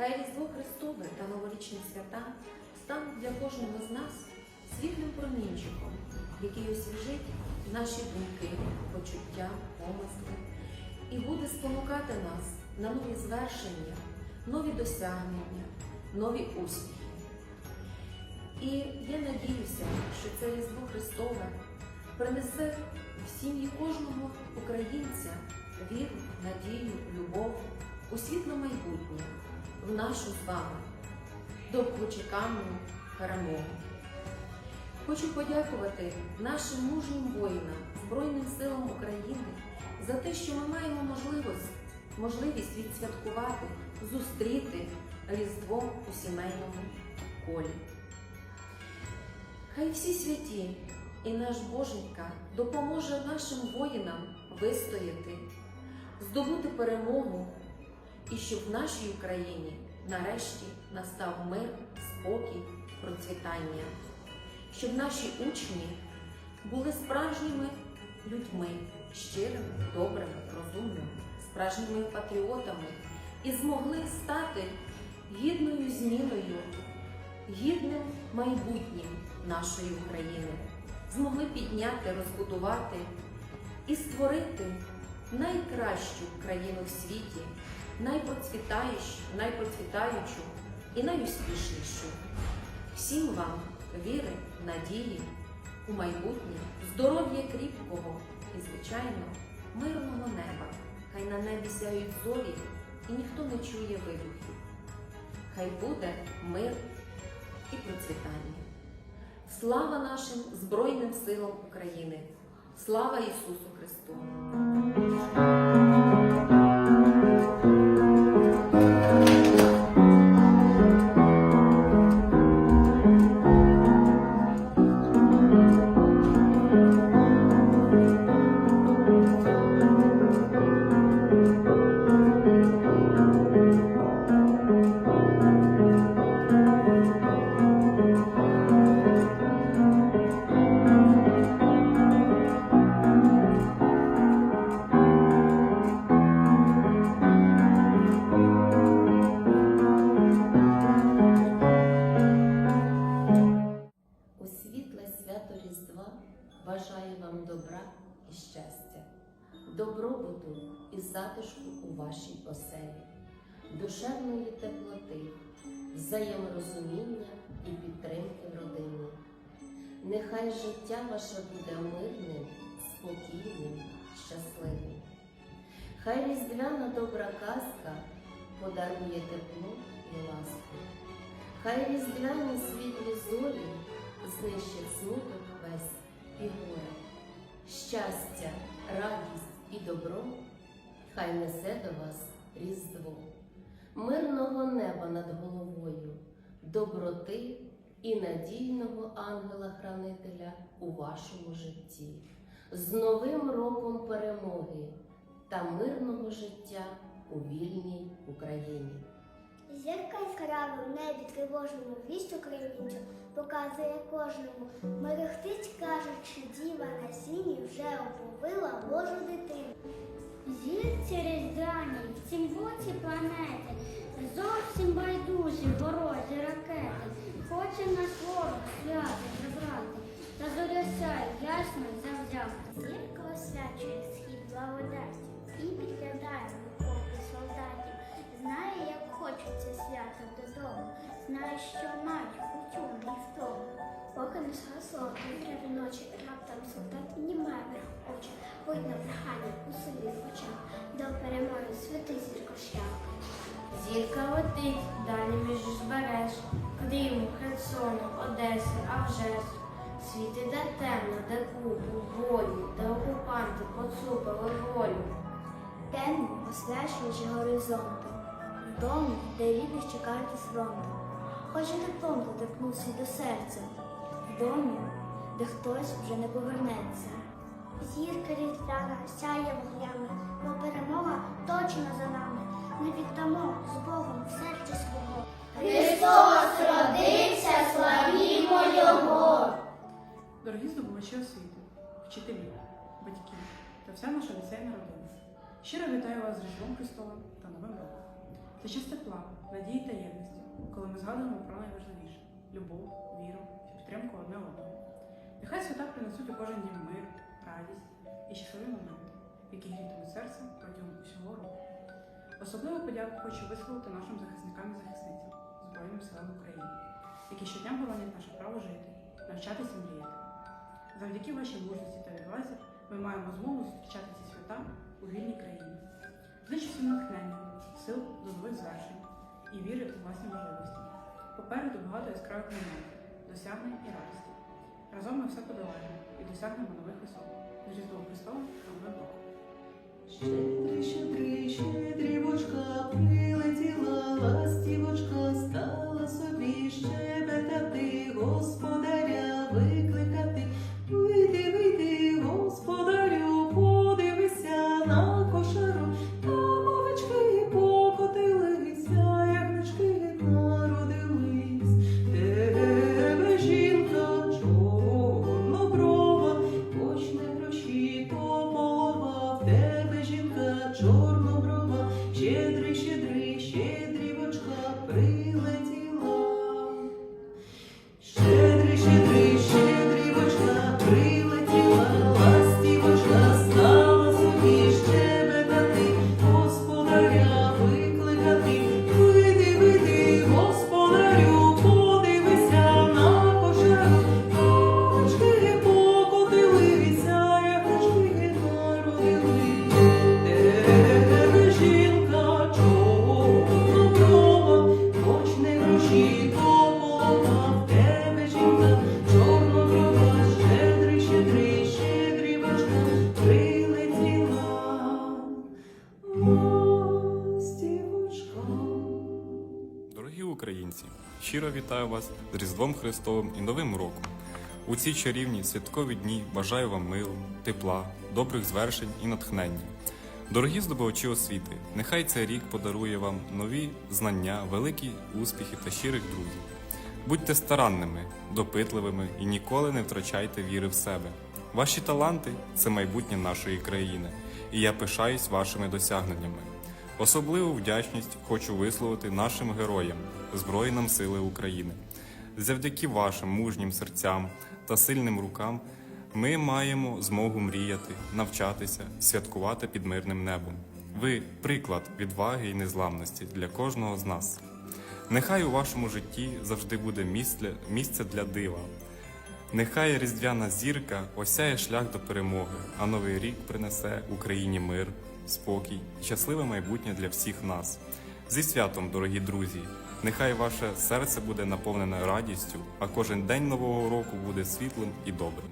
Хай Різдво Христове та новорічні свята стануть для кожного з нас світлим промінчиком, який освіжить наші думки, почуття, помисли і буде спонукати нас на нові звершення, нові досягнення, нові успіхи. І я надіюся, що це Різдво Христове принесе в сім'ї кожного українця віру, надію, любов у світло майбутнє, в нашу з вами довгочекану перемогу. Хочу подякувати нашим мужнім воїнам, Збройним силам України за те, що ми маємо можливість, можливість відсвяткувати, зустріти Різдво у сімейному колі. Хай всі святі і наш Боженька допоможе нашим воїнам вистояти, здобути перемогу і щоб в нашій Україні нарешті настав мир, спокій, процвітання, щоб наші учні були справжніми людьми, щирими, добрими, розумними, справжніми патріотами і змогли стати гідною зміною, гідним майбутнім нашої України, змогли підняти, розбудувати і створити найкращу країну в світі, найпроцвітаючу, найпроцвітаючу і найуспішнішу. Всім вам віри, надії у майбутнє, здоров'я кріпкого і, звичайно, мирного неба. Хай на небі сяють зорі і ніхто не чує вибухів. Хай буде мир і процвітання. Слава нашим Збройним силам України! Слава Ісусу Христу! Затишку у вашій оселі, душевної теплоти, взаєморозуміння і підтримки в родині. Нехай життя ваше буде мирним, спокійним, щасливим. Хай різдвяна добра казка подарує тепло і ласку. Хай різдвяні світлі зорі знищать смуток весь і горе. Щастя, радість і добро хай несе до вас Різдво, мирного неба над головою, доброти і надійного ангела-хранителя у вашому житті, з Новим роком перемоги та мирного життя у вільній Україні. Зірка яскрава в небі тривожному вість українцю показує кожному. Мерехтить, кажучи, діва на сіні вже оповила Божу дитину. Зірці різдвяні, в цім боці планети, зовсім байдужі ворожі ракети, хоче нас ворог свято забрати, та зоря ясно й завзято. Зірка освячує схід благодаті і підглядає окопи солдатів. Знає, як хочеться свято додому, знає, що мають Зірка летить, далі між збереж, Криму, Херсону, Одеси, а вже. Світи де темно, де купу, волі, де окупанти поцупили волю. Темні, освячуючи горизонти, в домі, де рідних чекають із фронту. Хоче теплом доторкнувся до серця, в домі, де хтось вже не повернеться. Зірка різдвяна сяє вогнями, бо перемога точно за нами. Не віддамо з Богом в серці свого. Христос родився, славімо Його! Дорогі здобувачі освіти, вчителі, батьки та вся наша ліцейна родина. Щиро вітаю вас з Різдвом Христовим та Новим роком. Це час тепла, надії та єдності, коли ми згадуємо про найважливіше любов, віру та підтримку одне одного. Нехай свята принесуть у кожен дім мир, радість і щасливі моменти, які грітимуть серце протягом усього року. Особливу подяку хочу висловити нашим захисникам і захисницям Збройним силам України, які щодня боронять наше право жити, навчатися мріяти. Завдяки вашій мужності та відвазі ми маємо змогу зустрічати ці свята у вільній країні. Зичу всім натхнення, сил до нових звершень і віри у власні можливості. Попереду багато яскравих моментів, досягнень і радості. Разом ми все подолаємо і досягнемо нових висот. З Різдвом Христовим та Щедрівочка, прилетіла ластівочка, стала собі щебетати, господаря викликати. Вийди, вийди, господарю, подивися на кошару, там овечки покотилися, ягнички народились. Тебе жінка чорноброва, Почне гроші полова, в тебе жінка чорноброва, щиро вітаю вас з Різдвом Христовим і Новим роком. У ці чарівні святкові дні бажаю вам миру, тепла, добрих звершень і натхнення. Дорогі здобувачі освіти, нехай цей рік подарує вам нові знання, великі успіхи та щирих друзів. Будьте старанними, допитливими і ніколи не втрачайте віри в себе. Ваші таланти це майбутнє нашої країни, і я пишаюсь вашими досягненнями. Особливу вдячність хочу висловити нашим героям, Збройним Сили України. Завдяки вашим мужнім серцям та сильним рукам ми маємо змогу мріяти, навчатися, святкувати під мирним небом. Ви приклад відваги і незламності для кожного з нас. Нехай у вашому житті завжди буде місце, для дива. Нехай різдвяна зірка осяє шлях до перемоги, а новий рік принесе Україні мир, спокій і щасливе майбутнє для всіх нас. Зі святом, дорогі друзі! Нехай ваше серце буде наповнене радістю, а кожен день нового року буде світлим і добрим.